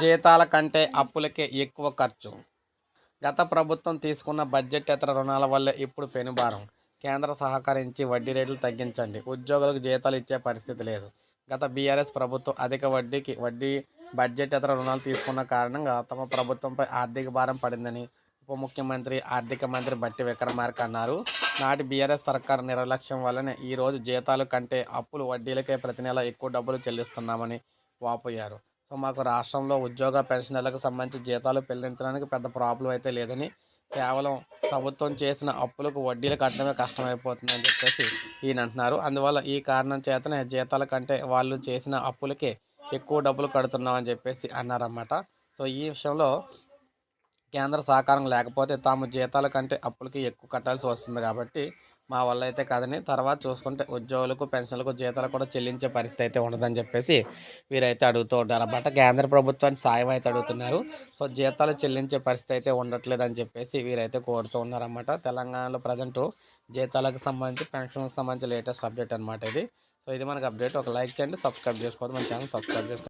జీతాల కంటే అప్పులకే ఎక్కువ ఖర్చు. గత ప్రభుత్వం తీసుకున్న బడ్జెటేతర రుణాల వల్ల ఇప్పుడు పెనుభారం. కేంద్ర సహకరించి వడ్డీ రేట్లు తగ్గించండి. ఉద్యోగులకు జీతాలు ఇచ్చే పరిస్థితి లేదు. గత బీఆర్ఎస్ ప్రభుత్వం అధిక వడ్డీకి వడ్డీ బడ్జెటేతర రుణాలు తీసుకున్న కారణంగా తమ ప్రభుత్వంపై ఆర్థిక భారం పడిందని ఉప ముఖ్యమంత్రి ఆర్థిక మంత్రి బట్టి విక్రమార్క అన్నారు. నాటి బీఆర్ఎస్ సర్కార్ నిర్లక్ష్యం వల్లనే ఈరోజు జీతాలు కంటే అప్పులు వడ్డీలకే ప్రతి నెల ఎక్కువ డబ్బులు చెల్లిస్తున్నామని వాపోయారు. సో మాకు రాష్ట్రంలో ఉద్యోగ పెన్షనర్లకు సంబంధించి జీతాలు చెల్లించడానికి పెద్ద ప్రాబ్లం అయితే లేదని కేవలం ప్రభుత్వం చేసిన అప్పులకు వడ్డీలు కట్టడమే కష్టమైపోతుందని చెప్పేసి ఈయన అంటున్నారు. అందువల్ల ఈ కారణం చేతనే జీతాల కంటే వాళ్ళు చేసిన అప్పులకే ఎక్కువ డబ్బులు కడుతున్నామని చెప్పేసి అన్నారన్నమాట. సో ఈ విషయంలో కేంద్ర సహకారం లేకపోతే తాము జీతాల కంటే అప్పులకి ఎక్కువ కట్టాల్సి వస్తుంది కాబట్టి మా వల్ల అయితే కాదని తర్వాత చూసుకుంటే ఉద్యోగులకు పెన్షన్లకు జీతాలు కూడా చెల్లించే పరిస్థితి అయితే ఉండదని చెప్పేసి వీరైతే అడుగుతూ ఉంటారు. అన్నమాట కేంద్ర ప్రభుత్వాన్ని సాయం అయితే అడుగుతున్నారు. సో జీతాలు చెల్లించే పరిస్థితి అయితే ఉండట్లేదని చెప్పేసి వీరైతే కోరుతూ ఉన్నారన్నమాట. తెలంగాణలో ప్రజెంట్ జీతాలకు సంబంధించి పెన్షన్కి సంబంధించి లేటెస్ట్ అప్డేట్ అనమాట ఇది. సో ఇది మనకు అప్డేట్. ఒక లైక్ చేయండి సబ్స్క్రైబ్ చేసుకోవద్దు. మన ఛానల్ సబ్స్క్రైబ్ చేసుకోండి.